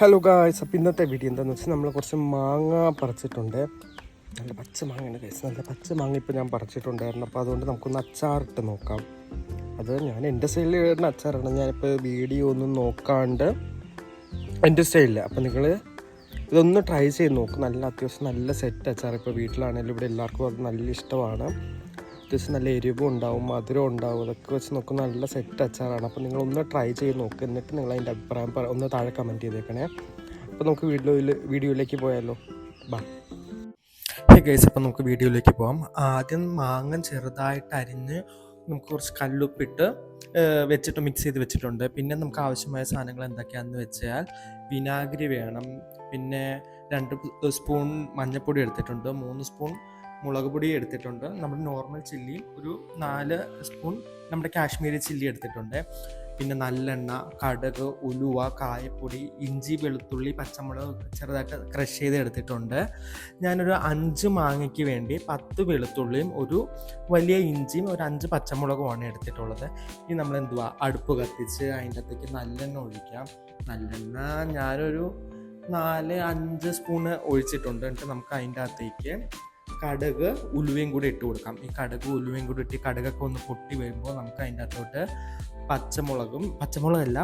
Hello guys അപ്പം ഇന്നത്തെ video എന്താണെന്ന് വെച്ചാൽ നമ്മൾ കുറച്ച് മാങ്ങ പറിച്ചിട്ടുണ്ട്. നല്ല പച്ച മാങ്ങയാണ് ഗൈസ് നല്ല പച്ച മാങ്ങ ഇപ്പോൾ ഞാൻ പറിച്ചിട്ടുണ്ടായിരുന്നു. അപ്പോൾ അതുകൊണ്ട് നമുക്കൊന്ന് അച്ചാറിട്ട് നോക്കാം. അത് ഞാൻ എന്റെ സ്റ്റൈലിൽ ഇടുന്ന അച്ചാറാണ്. ഞാനിപ്പോൾ വീഡിയോ ഒന്നും നോക്കാണ്ട് എന്റെ സ്റ്റൈലിൽ അപ്പോൾ നിങ്ങൾ ഇതൊന്ന് ട്രൈ ചെയ്ത് നോക്കും. നല്ല അത്യാവശ്യം നല്ല സെറ്റ് അച്ചാർ ഇപ്പോൾ വീട്ടിലാണെങ്കിലും ഇവിടെ എല്ലാവർക്കും അത് നല്ല ഇഷ്ടമാണ്. അത്യാവശ്യം നല്ല എരിവും ഉണ്ടാവും മധുരം ഉണ്ടാവും. അതൊക്കെ വെച്ച് നോക്കുന്ന നല്ല സെറ്റ് അച്ചാറാണ്. അപ്പോൾ നിങ്ങളൊന്ന് ട്രൈ ചെയ്ത് നോക്കുക എന്നിട്ട് നിങ്ങൾ അതിന്റെ അഭിപ്രായം ഒന്ന് താഴെ കമന്റ് ചെയ്തേക്കണേ. അപ്പോൾ നമുക്ക് വീഡിയോയിൽ വീഡിയോയിലേക്ക് പോയാലോ? ബാ. ഹേ ഗൈസ് അപ്പോൾ നമുക്ക് വീഡിയോയിലേക്ക് പോകാം ആദ്യം മാങ്ങ ചെറുതായിട്ട് അരിഞ്ഞ് നമുക്ക് കുറച്ച് കല്ലുപ്പിട്ട് വെച്ചിട്ട് മിക്സ് ചെയ്ത് വെച്ചിട്ടുണ്ട്. പിന്നെ നമുക്ക് ആവശ്യമായ സാധനങ്ങൾ എന്തൊക്കെയാണെന്ന് വെച്ചാൽ വിനാഗിരി വേണം. പിന്നെ രണ്ട് സ്പൂൺ മഞ്ഞൾപ്പൊടി എടുത്തിട്ടുണ്ട്. മൂന്ന് സ്പൂൺ മുളക് പൊടി എടുത്തിട്ടുണ്ട്. നമ്മൾ നോർമൽ ചില്ലി ഒരു നാല് സ്പൂൺ നമ്മുടെ കാശ്മീരി ചില്ലി എടുത്തിട്ടുണ്ട്. പിന്നെ നല്ലെണ്ണ കടുക് ഉലുവ കായപ്പൊടി ഇഞ്ചി വെളുത്തുള്ളി പച്ചമുളക് ചെറുതായിട്ട് ക്രഷ് ചെയ്ത് എടുത്തിട്ടുണ്ട്. ഞാനൊരു അഞ്ച് മാങ്ങയ്ക്ക് വേണ്ടി പത്ത് വെളുത്തുള്ളിയും ഒരു വലിയ ഇഞ്ചിയും ഒരു അഞ്ച് പച്ചമുളകുമാണ് എടുത്തിട്ടുള്ളത്. ഇനി നമ്മൾ എന്തുവാ? അടുപ്പ് കത്തിച്ച് അതിന്റെ അകത്തേക്ക് നല്ലെണ്ണ ഒഴിക്കാം. നല്ലെണ്ണ ഞാനൊരു നാല് അഞ്ച് സ്പൂണ് ഒഴിച്ചിട്ടുണ്ട്. എന്നിട്ട് നമുക്ക് അതിന്റെ അകത്തേക്ക് കടുക് ഉലുവയും കൂടി ഇട്ട് കൊടുക്കാം. ഈ കടുക് ഉലുവയും കൂടി ഇട്ട് കടുകൊക്കെ ഒന്ന് പൊട്ടി വരുമ്പോൾ നമുക്ക് അതിന്റെ അകത്തോട്ട് പച്ചമുളകും പച്ചമുളകല്ല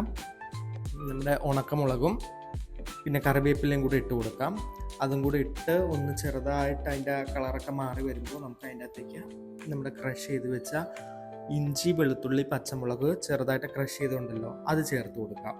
നമ്മുടെ ഉണക്കമുളകും പിന്നെ കറിവേപ്പിലയും കൂടി ഇട്ട് കൊടുക്കാം. അതും കൂടി ഇട്ട് ഒന്ന് ചെറുതായിട്ട് അതിന്റെ കളറൊക്കെ മാറി വരുമ്പോൾ നമുക്ക് അതിന്റെ അകത്തേക്ക് നമ്മുടെ ക്രഷ് ചെയ്ത് വെച്ച ഇഞ്ചി വെളുത്തുള്ളി പച്ചമുളക് ചെറുതായിട്ട് ക്രഷ് ചെയ്തുകൊണ്ടല്ലോ അത് ചേർത്ത് കൊടുക്കാം.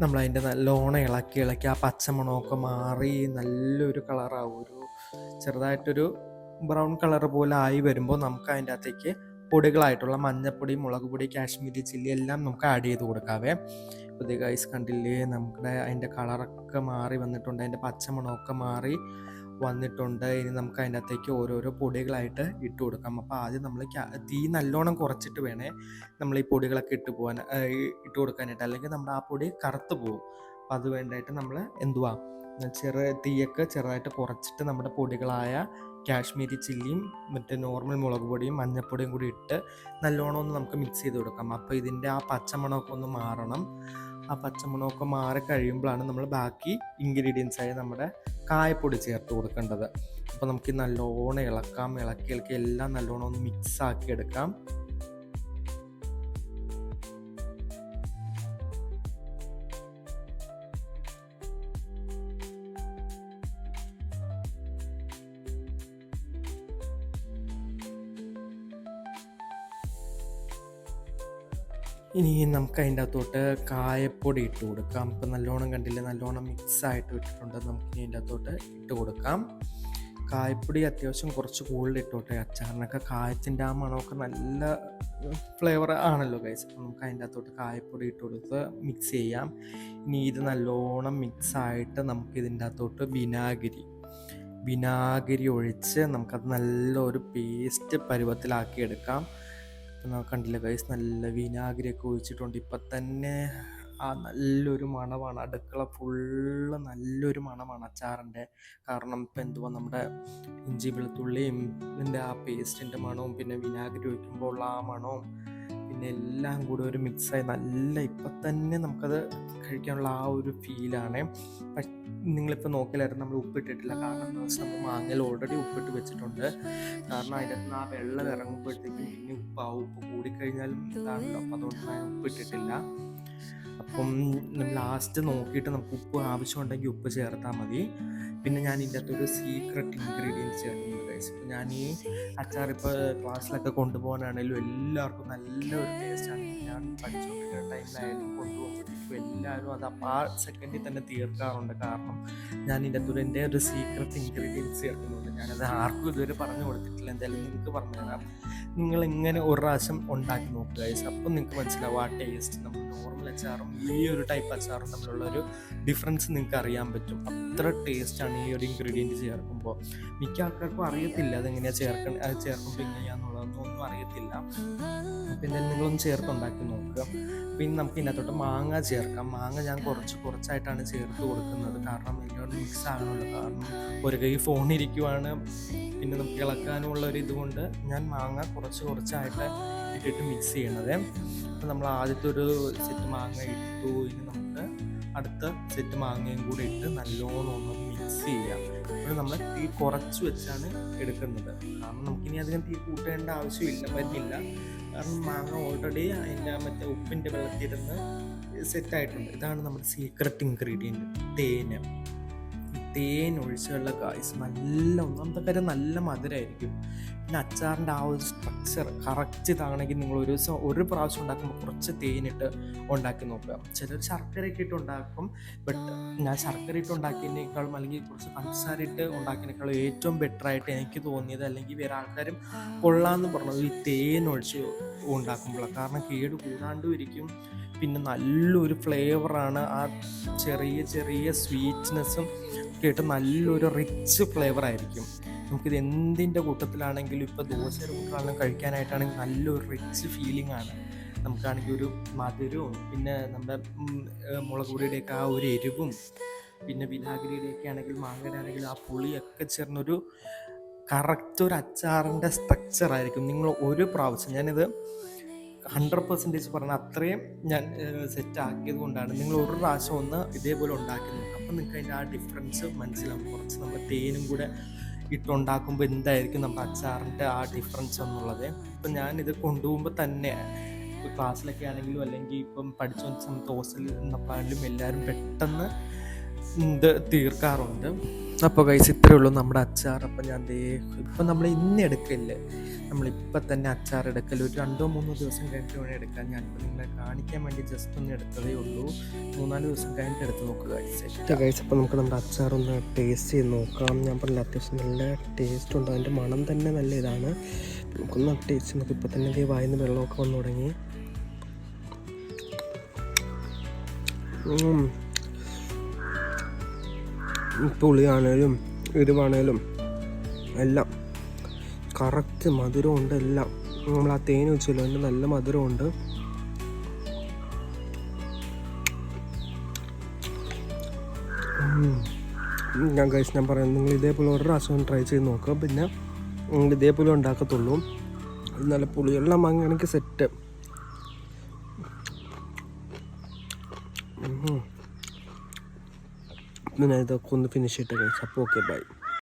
നമ്മൾ അതിന്റെ നല്ലോണം ഇളക്കി ഇളക്കി ആ പച്ചമണമൊക്കെ മാറി നല്ലൊരു കളറാവും. ഒരു ചെറുതായിട്ടൊരു ബ്രൗൺ കളർ പോലെ ആയി വരുമ്പോൾ നമുക്ക് അതിന്റെ അകത്തേക്ക് പൊടികളായിട്ടുള്ള മഞ്ഞപ്പൊടി മുളക് പൊടി കാശ്മീരി ചില്ലി എല്ലാം നമുക്ക് ആഡ് ചെയ്ത് കൊടുക്കാവേ. പുതിയ ഗൈസ് കണ്ടില്ലേ? നമ്മുടെ അതിന്റെ കളറൊക്കെ മാറി വന്നിട്ടുണ്ട്. അതിന്റെ പച്ചമണമൊക്കെ മാറി വന്നിട്ടുണ്ട്. ഇനി നമുക്ക് അതിനകത്തേക്ക് ഓരോരോ പൊടികളായിട്ട് ഇട്ട് കൊടുക്കാം. അപ്പോൾ ആദ്യം നമ്മൾ തീ നല്ലോണം കുറച്ചിട്ട് വേണേ നമ്മൾ ഈ പൊടികളൊക്കെ ഇട്ട് പോകാൻ ഇട്ട് കൊടുക്കാനായിട്ട്. അല്ലെങ്കിൽ നമ്മുടെ ആ പൊടി കറുത്ത് പോകും അപ്പോൾ അത് വേണ്ടായിട്ട് നമ്മൾ എന്തുവാ ചെറു തീയൊക്കെ ചെറുതായിട്ട് കുറച്ചിട്ട് നമ്മുടെ പൊടികളായ കാശ്മീരി ചില്ലിയും മറ്റേ നോർമൽ മുളക് പൊടിയും മഞ്ഞൾപ്പൊടിയും കൂടി ഇട്ട് നല്ലോണം ഒന്ന് നമുക്ക് മിക്സ് ചെയ്ത് കൊടുക്കാം. അപ്പോൾ ഇതിന്റെ ആ പച്ചമണമൊക്കെ ഒന്ന് മാറണം. ആ പച്ചമുളകൊക്കെ മാറി കഴിയുമ്പോഴാണ് നമ്മൾ ബാക്കി ഇൻഗ്രീഡിയൻസ് ആയ നമ്മുടെ കായപ്പൊടി ചേർത്ത് കൊടുക്കേണ്ടത്. അപ്പോൾ നമുക്ക് നല്ലോണം ഇളക്കാം. ഇളക്കി ഇളക്കി എല്ലാം നല്ലോണം ഒന്ന് മിക്സ് ആക്കി എടുക്കാം. ഇനി നമുക്ക് അതിന്റെ അകത്തോട്ട് കായപ്പൊടി ഇട്ട് കൊടുക്കാം. ഇപ്പം നല്ലോണം കണ്ടില്ലേ? നല്ലോണം മിക്സ് ആയിട്ട് ഇട്ടിട്ടുണ്ട്. നമുക്ക് ഇനി അതിന്റെ അകത്തോട്ട് ഇട്ട് കൊടുക്കാം. കായപ്പൊടി അത്യാവശ്യം കുറച്ച് കൂടുതൽ ഇട്ടോട്ടെ അച്ചാറിനൊക്കെ കായത്തിന്റെ ആ മണമൊക്കെ നല്ല ഫ്ലേവർ ആണല്ലോ ഗൈസ് അപ്പം നമുക്ക് അതിന്റെ അകത്തോട്ട് കായപ്പൊടി ഇട്ട് കൊടുത്ത് മിക്സ് ചെയ്യാം. ഇനി ഇത് നല്ലോണം മിക്സ് ആയിട്ട് നമുക്ക് ഇതിന്റെ അകത്തോട്ട് വിനാഗിരി. വിനാഗിരി ഒഴിച്ച് നമുക്കത് നല്ലൊരു പേസ്റ്റ് പരുവത്തിലാക്കി എടുക്കാം ഇപ്പം നമുക്ക് കണ്ടില്ല ഗൈസ് നല്ല വിനാഗിരിയൊക്കെ ഒഴിച്ചിട്ടുണ്ട്. ഇപ്പം തന്നെ ആ നല്ലൊരു മണമാണ്. അടുക്കള ഫുള്ള് നല്ലൊരു മണമാണ് അച്ചാറിന്റെ. കാരണം ഇപ്പം എന്തുവാ നമ്മുടെ ഇഞ്ചി വെളുത്തുള്ളിയും ഇതിന്റെ ആ പേസ്റ്റിന്റെ മണവും പിന്നെ വിനാഗിരി ഒഴിക്കുമ്പോൾ ഉള്ള ആ മണവും പിന്നെ എല്ലാം കൂടി ഒരു മിക്സായി നല്ല ഇപ്പം തന്നെ നമുക്കത് കഴിക്കാനുള്ള ആ ഒരു ഫീലാണ് നിങ്ങളിപ്പോൾ നോക്കില്ലായിരുന്നു നമ്മൾ ഉപ്പിട്ടിട്ടില്ല. കാരണം എന്താ വെച്ചാൽ നമ്മൾ മാങ്ങയിൽ ഓൾറെഡി ഉപ്പിട്ട് വെച്ചിട്ടുണ്ട്. കാരണം അതിന്റെ അകത്ത് ആ വെള്ളം ഇറങ്ങുമ്പോഴത്തേക്കും ഇനി ഉപ്പാവും ഉപ്പ് കൂടിക്കഴിഞ്ഞാലും ഇതാണല്ലോ. അപ്പം അതുകൊണ്ട് ഞാൻ ഉപ്പിട്ടിട്ടില്ല. അപ്പം ലാസ്റ്റ് നോക്കിയിട്ട് നമുക്ക് ഉപ്പ് ആവശ്യമുണ്ടെങ്കിൽ ഉപ്പ് ചേർത്താൽ മതി. പിന്നെ ഞാൻ ഇതിന്റെ അകത്തൊരു സീക്രട്ട് ഇൻഗ്രീഡിയൻസ് ചേർക്കുന്നുണ്ട്. ഗൈസ് ഞാൻ ഈ അച്ചാർ ഇപ്പോൾ ക്ലാസ്സിലൊക്കെ കൊണ്ടുപോകാനാണെങ്കിലും എല്ലാവർക്കും നല്ലൊരു ടേസ്റ്റാണ് ഞാൻ പഠിച്ചുകൊണ്ടിരിക്കുന്ന ടൈമിലായാലും കൊണ്ടുപോകുമ്പോഴേക്കും എല്ലാവരും അത് ആ സെക്കൻഡിൽ തന്നെ തീർക്കാറുണ്ട്. കാരണം ഞാൻ ഇതിന്റെ അകത്തൊരു എന്റെ ഒരു സീക്രട്ട് ഇൻഗ്രീഡിയൻസ് ചേർക്കുന്നുണ്ട്. ഞാനത് ആർക്കും ഇതുവരെ പറഞ്ഞു കൊടുത്തിട്ടില്ല. എന്തായാലും നിങ്ങൾക്ക് പറഞ്ഞു തരാം. നിങ്ങൾ ഇങ്ങനെ ഒരു പ്രാവശ്യം ഉണ്ടാക്കി നോക്കുക ഗൈസ് അപ്പം നിങ്ങൾക്ക് മനസ്സിലാവും ആ ടേസ്റ്റ് നമ്മൾ നോർമൽ അച്ചാറും ഈ ഒരു ടൈപ്പ് അച്ചാറും തമ്മിലുള്ള ഒരു ഡിഫറൻസ് നിങ്ങൾക്ക് അറിയാൻ പറ്റും. അത്ര ടേസ്റ്റാണ് ഈ ഒരു ഇൻഗ്രീഡിയന്റ് ചേർക്കുമ്പോൾ. മിക്ക ആൾക്കാർക്കും അറിയത്തില്ല. അതെങ്ങനെയാ ചേർക്ക അത് ചേർക്കുമ്പോൾ എങ്ങനെയാണെന്നുള്ളതൊന്നും ഒന്നും അറിയത്തില്ല. പിന്നെ നിങ്ങളൊന്ന് ചേർത്ത് ഉണ്ടാക്കി നോക്കുക പിന്നെ നമുക്ക് ഇതിനകത്തോട്ട് മാങ്ങ ചേർക്കാം. മാങ്ങ ഞാൻ കുറച്ച് കുറച്ചായിട്ടാണ് ചേർത്ത് കൊടുക്കുന്നത്. കാരണം ഇതിനോട് മിക്സ് ആകണമല്ലോ കാരണം ഒരു കൈ ഫോണിരിക്കുവാണ് പിന്നെ നമുക്ക് ഇളക്കാനുമുള്ള ഒരു ഇതുകൊണ്ട് ഞാൻ മാങ്ങ കുറച്ച് കുറച്ചായിട്ട് ഇട്ടിട്ട് മിക്സ് ചെയ്യണത്. അപ്പോൾ നമ്മൾ ആദ്യത്തെ ഒരു സെറ്റ് മാങ്ങ ഇട്ടു. ഇനി നമുക്ക് അടുത്ത സെറ്റ് മാങ്ങയും കൂടി ഇട്ട് നല്ലോണം ഒന്ന് മിക്സ് ചെയ്യാം. അപ്പോൾ നമ്മൾ തീ കുറച്ച് വെച്ചാണ് എടുക്കുന്നത്. കാരണം നമുക്കിനി അധികം തീ കൂട്ടേണ്ട ആവശ്യമില്ല പറ്റില്ല. കാരണം മാങ്ങ ഓൾറെഡി അതിന്റെ മറ്റേ ഉപ്പിന്റെ വെള്ളത്തിരുന്ന് സെറ്റായിട്ടുണ്ട് ഇതാണ് നമ്മുടെ സീക്രട്ട് ഇൻഗ്രീഡിയന്റ് തേന്. തേൻ ഒഴിച്ചുള്ള ഗായ്സ് നല്ല ഒന്നാമത്തെ കാര്യം നല്ല മധുരമായിരിക്കും പിന്നെ അച്ചാറിന്റെ ആ ഒരു സ്ട്രക്ചർ കറക്റ്റ് ഇതാണെങ്കിൽ നിങ്ങൾ ഒരു ദിവസം ഒരു പ്രാവശ്യം ഉണ്ടാക്കുമ്പോൾ കുറച്ച് തേനിട്ട് ഉണ്ടാക്കി നോക്കുക. ചിലർ ശർക്കരയൊക്കെ ഇട്ട് ഉണ്ടാക്കും ബട്ട് ഞാൻ ശർക്കര ഇട്ട് ഉണ്ടാക്കിയതിനേക്കാളും അല്ലെങ്കിൽ കുറച്ച് പഞ്ചസാര ഇട്ട് ഉണ്ടാക്കിയതിനേക്കാളും ഏറ്റവും ബെറ്റർ ആയിട്ട് എനിക്ക് തോന്നിയത് അല്ലെങ്കിൽ വേറെ ആൾക്കാരും കൊള്ളാമെന്ന് പറഞ്ഞത് ഈ തേൻ ഒഴിച്ച് ഉണ്ടാക്കുമ്പോഴാണ് കാരണം കേട് കൂടാണ്ടും ഇരിക്കും. പിന്നെ നല്ലൊരു ഫ്ലേവറാണ് ആ ചെറിയ ചെറിയ സ്വീറ്റ്നെസ്സും കേട്ട് നല്ലൊരു റിച്ച് ഫ്ലേവർ ആയിരിക്കും. നമുക്കിത് എന്തിന്റെ കൂട്ടത്തിലാണെങ്കിലും ഇപ്പോൾ ദോശയുടെ കൂട്ടത്തിലാണെങ്കിലും കഴിക്കാനായിട്ടാണെങ്കിൽ നല്ലൊരു റിച്ച് ഫീലിംഗ് ആണ്. നമുക്കാണെങ്കിൽ ഒരു മധുരവും പിന്നെ നമ്മുടെ മുളക് പൊടിയുടെയൊക്കെ ആ ഒരു എരിവും പിന്നെ വിനാഗിരിയുടെയൊക്കെ ആണെങ്കിൽ മാങ്ങയുടെ ആണെങ്കിൽ ആ പുളിയൊക്കെ ചേർന്നൊരു കറക്റ്റ് ഒരു അച്ചാറിന്റെ സ്ട്രക്ചർ ആയിരിക്കും. നിങ്ങൾ ഒരു പ്രാവശ്യം ഞാനിത് ഹൺഡ്രഡ് പെർസെന്റേജ് പറഞ്ഞാൽ അത്രയും ഞാൻ സെറ്റ് ആക്കിയത് കൊണ്ടാണ്. നിങ്ങൾ ഒരു പ്രാവശ്യം ഒന്ന് ഇതേപോലെ ഉണ്ടാക്കുന്നത് അപ്പം നിങ്ങൾക്ക് അതിന്റെ ആ ഡിഫറൻസ് മനസ്സിലാവും. കുറച്ച് നമ്മൾ തേനും കൂടെ ഇട്ടുണ്ടാക്കുമ്പോൾ എന്തായിരിക്കും നമ്മുടെ അച്ചാറിന്റെ ആ ഡിഫറൻസ് എന്നുള്ളത്. ഇപ്പം ഞാനിത് കൊണ്ടുപോകുമ്പോൾ തന്നെ ഇപ്പോൾ ക്ലാസ്സിലൊക്കെ ആണെങ്കിലും അല്ലെങ്കിൽ ഇപ്പം പഠിച്ച സമയത്ത് ഹോസ്റ്റലിൽ നിന്നപ്പോഴും എല്ലാവരും പെട്ടെന്ന് ഇത് തീർക്കാറുണ്ട്. അപ്പോൾ കൈസ് ഇത്രയേ ഉള്ളൂ നമ്മുടെ അച്ചാർ. അപ്പം ഞാൻ ദേ ഇപ്പം നമ്മൾ ഇന്ന് എടുക്കില്ലേ നമ്മളിപ്പോൾ തന്നെ അച്ചാർ എടുക്കൽ ഒരു രണ്ടോ മൂന്നോ ദിവസം കഴിഞ്ഞിട്ട് വേണം എടുക്കാൻ. ഞാനിപ്പോൾ നിങ്ങളെ കാണിക്കാൻ വേണ്ടി ജസ്റ്റ് ഒന്ന് എടുത്തതേ ഉള്ളൂ. മൂന്നാൽ ദിവസം കഴിഞ്ഞിട്ട് എടുത്ത് നോക്കുക ഇഷ്ടം. കൈസ് അപ്പോൾ നമുക്ക് നമ്മുടെ അച്ചാർ ഒന്ന് ടേസ്റ്റ് ചെയ്ത് നോക്കാം. ഞാൻ പറഞ്ഞില്ല അത്യാവശ്യം നല്ല ടേസ്റ്റ് ഉണ്ട്. അതിന്റെ മണം തന്നെ നല്ല ഇതാണ് നമുക്കൊന്ന് ടേസ്റ്റ് നമുക്ക് ഇപ്പോൾ തന്നെ വായിന്ന് വെള്ളമൊക്കെ വന്നു തുടങ്ങി. പുളിയാണേലും എരിവാണേലും എല്ലാം. കറക്റ്റ് മധുരമുണ്ട് എല്ലാം. നമ്മൾ ആ തേൻ വെച്ചല്ലോ അതിന് നല്ല മധുരമുണ്ട്. ഞാൻ കഴിച്ച് ഞാൻ പറയാം നിങ്ങൾ ഇതേപോലെ ഒരു പ്രാവശ്യം ട്രൈ ചെയ്ത് നോക്കുക. പിന്നെ നിങ്ങൾ ഇതേപോലെ ഉണ്ടാക്കത്തുള്ളൂ. നല്ല പുളിയുള്ള മാങ്ങയാണെങ്കിൽ സെറ്റ് ഞാൻ ഇതൊക്കെ ഒന്ന് ഫിനിഷ് ചെയ്തിട്ട് കഴിച്ചു അപ്പോൾ ഓക്കെ ബൈ